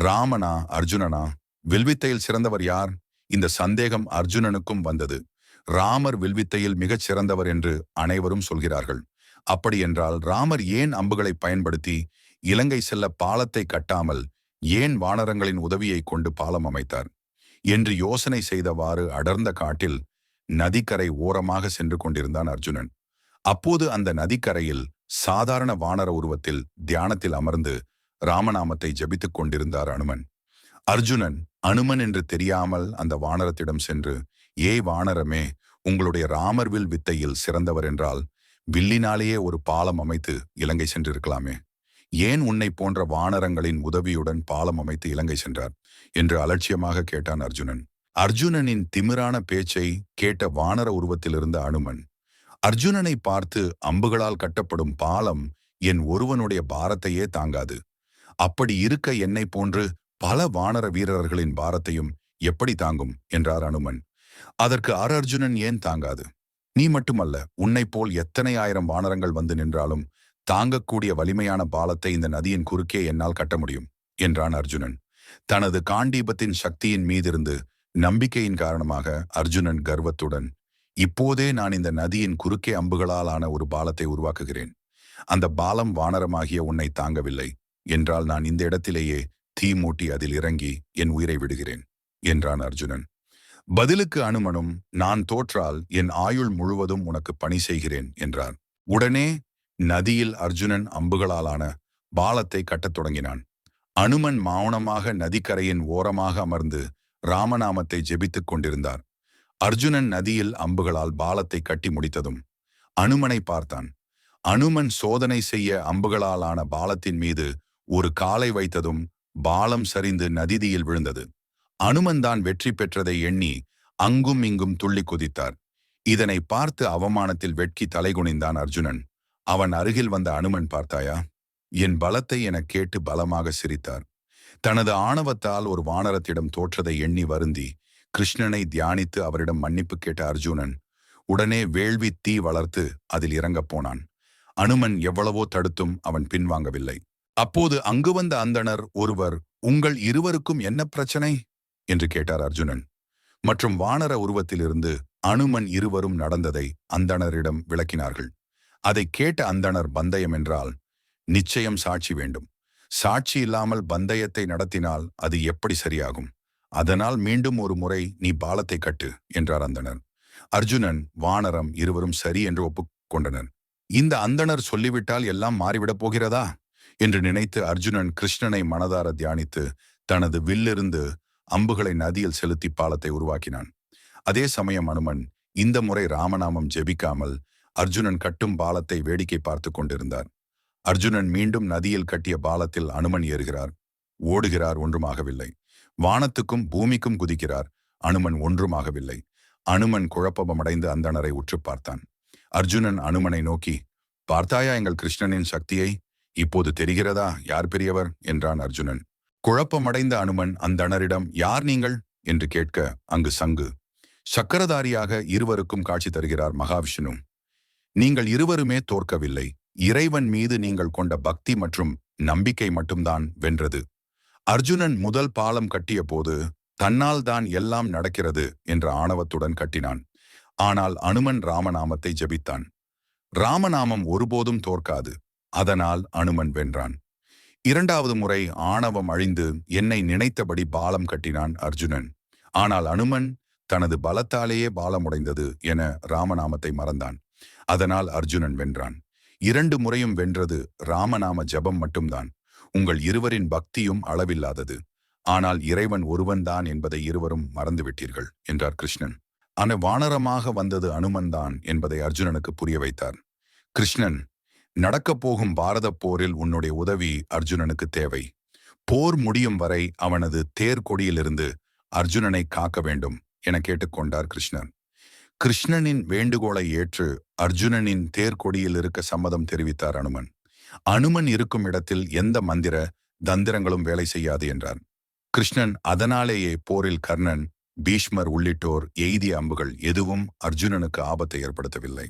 ராமனா அர்ஜுனனா வில்வித்தையில் சிறந்தவர் யார்? இந்த சந்தேகம் அர்ஜுனனுக்கும் வந்தது. ராமர் வில்வித்தையில் மிகச் சிறந்தவர் என்று அனைவரும் சொல்கிறார்கள். அப்படி என்றால் ராமர் ஏன் அம்புகளை பயன்படுத்தி இலங்கை செல்ல பாலத்தை கட்டாமல் ஏன் வானரங்களின் உதவியை கொண்டு பாலம் அமைத்தார்? என்று யோசனை செய்தவாறு அடர்ந்த காட்டில் நதிக்கரை ஓரமாக சென்று கொண்டிருந்தான் அர்ஜுனன். அப்போது அந்த நதிக்கரையில் சாதாரண வானர உருவத்தில் தியானத்தில் அமர்ந்து ராமநாமத்தை ஜபித்துக் கொண்டிருந்தார் அனுமன். அர்ஜுனன் அனுமன் என்று தெரியாமல் அந்த வானரத்திடம் சென்று ஏய் வானரமே உங்களுடைய ராமர்வில் வித்தையில் சிறந்தவர் என்றால் வில்லினாலேயே ஒரு பாலம் அமைத்து இலங்கை சென்றிருக்கலாமே. ஏன் உன்னை போன்ற வானரங்களின் உதவியுடன் பாலம் அமைத்து இலங்கை சென்றார்? என்று அலட்சியமாக கேட்டான் அர்ஜுனன். அர்ஜுனனின் திமிரான பேச்சை கேட்ட வானர உருவத்திலிருந்த அனுமன் அர்ஜுனனை பார்த்து அம்புகளால் கட்டப்படும் பாலம் என் ஒருவனுடைய பாரத்தையே தாங்காது. அப்படி இருக்க என்னை போன்று பல வானர வீரர்களின் பாரத்தையும் எப்படி தாங்கும்? என்றார் அனுமன். அதற்கு அர் அர்ஜுனன் ஏன் தாங்காது? நீ மட்டுமல்ல உன்னை போல் எத்தனை ஆயிரம் வானரங்கள் வந்து நின்றாலும் தாங்கக்கூடிய வலிமையான பாலத்தை இந்த நதியின் குறுக்கே என்னால் கட்ட முடியும் என்றான் அர்ஜுனன். தனது காண்டீபத்தின் சக்தியின் மீதிருந்து நம்பிக்கையின் காரணமாக அர்ஜுனன் கர்வத்துடன் இப்போதே நான் இந்த நதியின் குறுக்கே அம்புகளால் ஆன ஒரு பாலத்தை உருவாக்குகிறேன். அந்த பாலம் வானரமாகிய உன்னை தாங்கவில்லை. என்றால் நான் இந்த இடத்திலேயே தீ மூட்டி அதில் இறங்கி என் உயிரை விடுகிறேன் என்றான் அர்ஜுனன். பதிலுக்கு அனுமனும் நான் தோற்றால் என் ஆயுள் முழுவதும் உனக்கு பணி செய்கிறேன் என்றார் உடனே நதியில் அர்ஜுனன் அம்புகளாலான பாலத்தை கட்டத் தொடங்கினான். அனுமன் மௌனமாக நதிக்கரையின் ஓரமாக அமர்ந்து ராமநாமத்தை ஜெபித்துக் கொண்டிருந்தார். அர்ஜுனன் நதியில் அம்புகளால் பாலத்தை கட்டி முடித்ததும் அனுமனை பார்த்தான். அனுமன் சோதனை செய்ய அம்புகளாலான பாலத்தின் மீது ஒரு காலை வைத்ததும் பாலம் சரிந்து நதிதியில் விழுந்தது. அனுமன்தான் வெற்றி பெற்றதை எண்ணி அங்கும் இங்கும் துள்ளி குதித்தார். இதனை பார்த்து அவமானத்தில் வெட்கி தலைகுனிந்தான் அர்ஜுனன். அவன் அருகில் வந்த அனுமன் பார்த்தாயா? என் பலத்தை எனக் கேட்டு பலமாக சிரித்தார். தனது ஆணவத்தால் ஒரு வானரத்திடம் தோற்றதை எண்ணி வருந்தி கிருஷ்ணனை தியானித்து அவரிடம் மன்னிப்பு கேட்ட அர்ஜுனன் உடனே வேள்வி தீ வளர்த்து அதில் இறங்கப் போனான். அனுமன் எவ்வளவோ தடுத்தும் அவன் பின்வாங்கவில்லை. அப்போது அங்கு வந்த அந்தணர் ஒருவர் உங்கள் இருவருக்கும் என்ன பிரச்சனை? என்று கேட்டார் அர்ஜுனன். மற்றும் வானர உருவத்திலிருந்து அனுமன் இருவரும் நடந்ததை அந்தணரிடம் விளக்கினார்கள். அதை கேட்ட அந்தணர் பந்தயம் என்றால் நிச்சயம் சாட்சி வேண்டும். சாட்சி இல்லாமல் பந்தயத்தை நடத்தினால் அது எப்படி சரியாகும்? அதனால் மீண்டும் ஒரு முறை நீ பாலத்தை கட்டு என்றார் அந்தணர். அர்ஜுனன் வானரம் இருவரும் சரி என்று ஒப்புக்கொண்டனர் இந்த அந்தணர் சொல்லிவிட்டால் எல்லாம் மாறிவிடப் போகிறதா? என்று நினைத்து அர்ஜுனன் கிருஷ்ணனை மனதார தியானித்து தனது வில்லிருந்து அம்புகளை நதியில் செலுத்தி பாலத்தை உருவாக்கினான். அதே சமயம் அனுமன் இந்த முறை ராமநாமம் ஜெபிக்காமல் அர்ஜுனன் கட்டும் பாலத்தை வேடிக்கை பார்த்து கொண்டிருந்தார். அர்ஜுனன் மீண்டும் நதியில் கட்டிய பாலத்தில் அனுமன் ஏறுகிறார். ஓடுகிறார் ஒன்றுமாகவில்லை. வானத்துக்கும் பூமிக்கும் குதிக்கிறார். அனுமன் ஒன்றுமாகவில்லை. அனுமன் குழப்பமடைந்து அந்தணரை உற்று பார்த்தான். அர்ஜுனன் அனுமனை நோக்கி பார்த்தாயா எங்கள் கிருஷ்ணனின் சக்தியை? இப்போது தெரிகிறதா யார் பெரியவர்? என்றான் அர்ஜுனன். குழப்பமடைந்த அனுமன் அந்தணரிடம் யார் நீங்கள்? என்று கேட்க அங்கு சங்கு. சக்கரதாரியாக இருவருக்கும் காட்சி தருகிறார் மகாவிஷ்ணு. நீங்கள் இருவருமே தோற்கவில்லை. இறைவன் மீது நீங்கள் கொண்ட பக்தி மற்றும் நம்பிக்கை மட்டும்தான் வென்றது. அர்ஜுனன் முதல் பாலம் கட்டிய போது தன்னால் தான் எல்லாம் நடக்கிறது என்ற ஆணவத்துடன் கட்டினான். ஆனால் அனுமன் ராமநாமத்தை ஜபித்தான். ராமநாமம் ஒருபோதும் தோற்காது. அதனால் அனுமன் வென்றான். இரண்டாவது முறை ஆணவம் அழிந்து என்னை நினைத்தபடி பாலம் கட்டினான் அர்ஜுனன். ஆனால் அனுமன் தனது பலத்தாலேயே பாலமுடைந்தது என ராமநாமத்தை மறந்தான். அதனால் அர்ஜுனன் வென்றான். இரண்டு முறையும் வென்றது ராமநாம ஜபம் மட்டும்தான். உங்கள் இருவரின் பக்தியும் அளவில்லாதது. ஆனால் இறைவன் ஒருவன்தான் என்பதை இருவரும் மறந்துவிட்டீர்கள் என்றார் கிருஷ்ணன். அன வானரமாக வந்தது அனுமன்தான் என்பதை அர்ஜுனனுக்கு புரிய வைத்தார். கிருஷ்ணன் நடக்கப் போகும் பாரத போரில் உன்னுடைய உதவி அர்ஜுனனுக்கு தேவை. போர் முடியும் வரை அவனது தேர்கொடியிலிருந்து அர்ஜுனனை காக்க வேண்டும் என கேட்டுக்கொண்டார் கிருஷ்ணன். கிருஷ்ணனின் வேண்டுகோளை ஏற்று அர்ஜுனனின் தேர்கொடியில் இருக்க சம்மதம் தெரிவித்தார் அனுமன். அனுமன் இருக்கும் இடத்தில் எந்த மந்திர தந்திரங்களும் வேலை செய்யாது என்றார் கிருஷ்ணன் அதனாலேயே போரில் கர்ணன் பீஷ்மர் உள்ளிட்டோர் எய்திய அம்புகள் எதுவும் அர்ஜுனனுக்கு ஆபத்தை ஏற்படுத்தவில்லை.